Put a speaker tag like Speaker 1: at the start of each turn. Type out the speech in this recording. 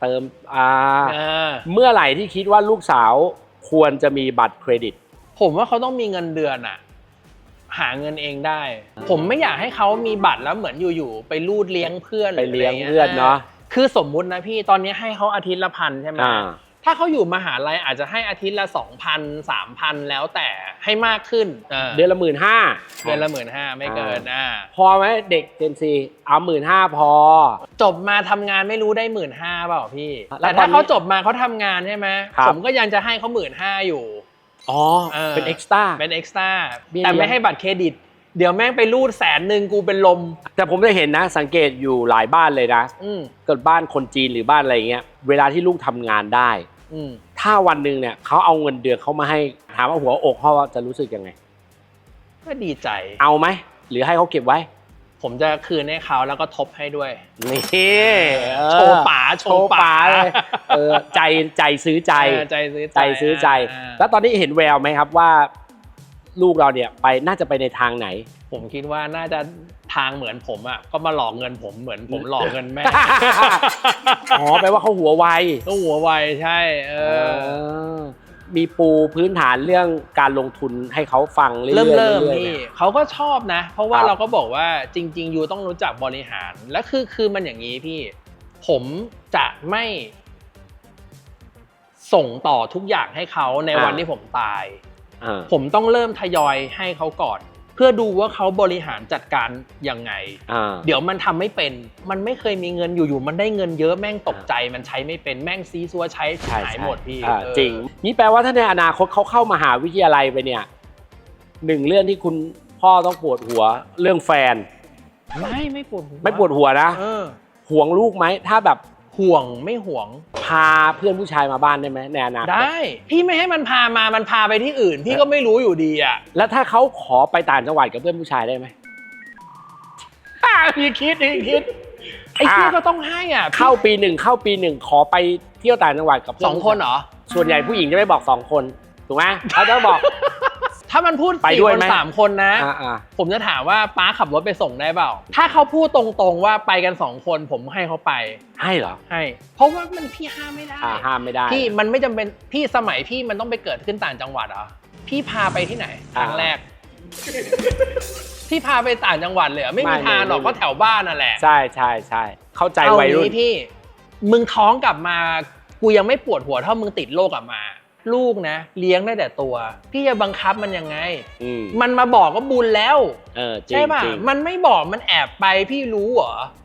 Speaker 1: เติมอ่า
Speaker 2: อ่า
Speaker 1: เมื่อไหร่ที่คิดว่าลูกสาวควรจะมีบัตรเครดิต
Speaker 2: ผมว่าเขาต้องมีเงินเดือนอะหาเงินเองได้ ผมไม่อยากให้เขามีบัตรแล้วเหมือนอยู่ๆไปรูดเลี้ยงเพื่อน
Speaker 1: ไปเลี้ยง
Speaker 2: หรืะร
Speaker 1: เพื่อนเนาะ
Speaker 2: คือสมมุตินะพี่ตอนนี้ให้เขาอาทิตย์ละพันใช่ไหม
Speaker 1: อ่า
Speaker 2: ถ้าเขาอยู่มหาลัยอาจจะให้อาทิตย์ละสองพันสามพันแล้วแต่ให้มากขึ้น
Speaker 1: เดือนละหมื่นห้า
Speaker 2: เดือนละหมื่นห้าไม่เกินอ่า
Speaker 1: พอไหมเด็กเจนซีเอาหมื่นห้าพอ
Speaker 2: จบมาทำงานไม่รู้ได้หมื่นห้าเปล่าพี่
Speaker 1: แล้
Speaker 2: แต่
Speaker 1: วตอนนี้
Speaker 2: ถ้าเขาจบมาเขาทำงานใช่ไหม
Speaker 1: ครับ
Speaker 2: ผมก็ยังจะให้เขาหมื่นห้าอยู่
Speaker 1: อ๋อ
Speaker 2: เออ
Speaker 1: เป็นเอ็กซ์ต้า
Speaker 2: เป็นเอ็กซ์ต้า
Speaker 1: เบี้ย
Speaker 2: แต่
Speaker 1: เลี้
Speaker 2: ไม่
Speaker 1: ยง
Speaker 2: ให้บัตรเครดิตเดี๋ยวแม่งไปรูดแสนหนึ่งกูเป็นลม
Speaker 1: แต่ผมจะเห็นนะ สังเกตอยู่หลายบ้านเลยนะ
Speaker 2: อืม
Speaker 1: เกิดบ้านคนจีนหรือบ้านอะไรอย่างเงี้ย เวลาที่ลูกทำงานได้
Speaker 2: อืม
Speaker 1: ถ้าวันหนึ่งเนี่ยเขาเอาเงินเดือนเขามาให้ถามว่าหัวอกเขาจะรู้สึกยังไง
Speaker 2: ก็ดีใจ
Speaker 1: เอาไหมหรือให้เขาเก็บไว้
Speaker 2: ผมจะคืนให้เขาแล้วก็ทบให้ด้วย
Speaker 1: นี่เออ
Speaker 2: โชว์ป๋าโช
Speaker 1: โช
Speaker 2: ว์
Speaker 1: ว์
Speaker 2: ป๋า
Speaker 1: ป๋าเลยเออใจใจซื้อใจ
Speaker 2: เออใจซื้อ
Speaker 1: ใจซื้อใจาแล้วตอนนี้เห็นแววไหมครับว่า ลูกเราเนี่ยไปน่าจะไปในทางไหน
Speaker 2: ผมคิดว่าน่าจะทางเหมือนผมอะก็มาหลอกเงินผมเหมือนผมหลอกเงินแม่
Speaker 1: อ๋อแปลว่าเขาหัวไว
Speaker 2: ก็หัวไวใช่เออ
Speaker 1: เออมีปูพื้นฐานเรื่องการลงทุนให้เขาฟังเรื่อยๆ
Speaker 2: เริ่มเริ่ม
Speaker 1: อยๆ
Speaker 2: พี่
Speaker 1: เนี่ย
Speaker 2: เขาก็ชอบนะ เพราะว่า
Speaker 1: ครับ
Speaker 2: เราก็บอกว่าจริงๆยูต้องรู้จักบริหาร และคือคือมันอย่างนี้พี่ ผมจะไม่ ส่งต่อทุกอย่างให้เขาในวันที่ผมตาย
Speaker 1: อ่า
Speaker 2: ผมต้องเริ่มทยอยให้เขาก่อน เพื่อดูว่าเขาบริหารจัดการยังไง
Speaker 1: อ่า
Speaker 2: เดี๋ยวมันทำไม่เป็น มันไม่เคยมีเงินอยู่ๆมันได้เงินเยอะแม่งตกใจมันใช้ไม่เป็นแม่งซีซัวใช้
Speaker 1: ใช่
Speaker 2: หาย
Speaker 1: ใช่
Speaker 2: หมดพี่
Speaker 1: อ่า
Speaker 2: เออ
Speaker 1: จริง นี่แปลว่าถ้าในอนาคตเขาเข้ามหาวิทยาลัยไปเนี่ยหนึ่งเรื่องที่คุณพ่อต้องปวดหัวเรื่องแฟน
Speaker 2: ไม่ไม่ปวดหัว
Speaker 1: ไม่ปวดหัวนะ
Speaker 2: เออ
Speaker 1: ห่วงลูกไหมถ้าแบบ
Speaker 2: ห่วงไม่ห่วง
Speaker 1: พาเพื่อนผู้ชายมาบ้านได้ไหมในอนาคต
Speaker 2: ได้ พี่ไม่ให้มันพามามันพาไปที่อื่น พี่ก็ไม่รู้อยู่ดีอะ
Speaker 1: แล้วถ้าเขาขอไปต่างจังหวัดกับเพื่อนผู้ชายได้ไหม
Speaker 2: พี่คิดพี่คิด ไอ้
Speaker 1: อะ
Speaker 2: พี่ก็ต้องให้อะพี่
Speaker 1: เข้าปีหนึ่งเข้าปีหนึ่งขอไปเที่ยวต่างจังหวัดกับเพื่
Speaker 2: สองคนเหรอ
Speaker 1: ส่วนใหญ่ผู้หญิงจะไม่บอกสองคนถูกไหมเขาจะบอก
Speaker 2: ถ้ามันพูด
Speaker 1: ไป
Speaker 2: สี่
Speaker 1: ด้วย
Speaker 2: คน
Speaker 1: ไหม
Speaker 2: สามคนนะ
Speaker 1: อ่าอ่า
Speaker 2: ผมจะถามว่าป้าขับรถไปส่งได้เปล่า ถ้าเขาพูดตรงๆว่าไปกันสองคนผมให้เขาไป
Speaker 1: ให้เหรอ
Speaker 2: ให้ เพราะว่ามันพี่ห้ามไม่ได้
Speaker 1: อ่าห้ามไม่ได้
Speaker 2: พี่มันไม่จำเป็นพี่สมัยพี่มันต้องไปเกิดขึ้นต่างจังหวัดเหรอพี่พาไปที่ไหนครั้ง
Speaker 1: อ่า
Speaker 2: แรก พี่พาไปต่างจังหวัดเลยเหรอไม่มี
Speaker 1: ไม่
Speaker 2: ทางหรอก
Speaker 1: ไม่
Speaker 2: ก็แถวบ้านนั่นแหละ
Speaker 1: ใช่ใช่ใช่เข้าใจ
Speaker 2: เอา
Speaker 1: วัยรุ่น
Speaker 2: งี้พี่ มึงท้องกลับมา กูยังไม่ปวดหัวเท่ามึงติดโรคกลับมา ลูกนะ เลี้ยงได้แต่ตัว พี่จะบังคับมันยังไง
Speaker 1: อืม
Speaker 2: มันมาบอกก็บุญแล้ว
Speaker 1: เออจริง
Speaker 2: ใช่ป่ะ
Speaker 1: จริง
Speaker 2: มันไม่บอกมันแอบไปพี่รู้เหรอ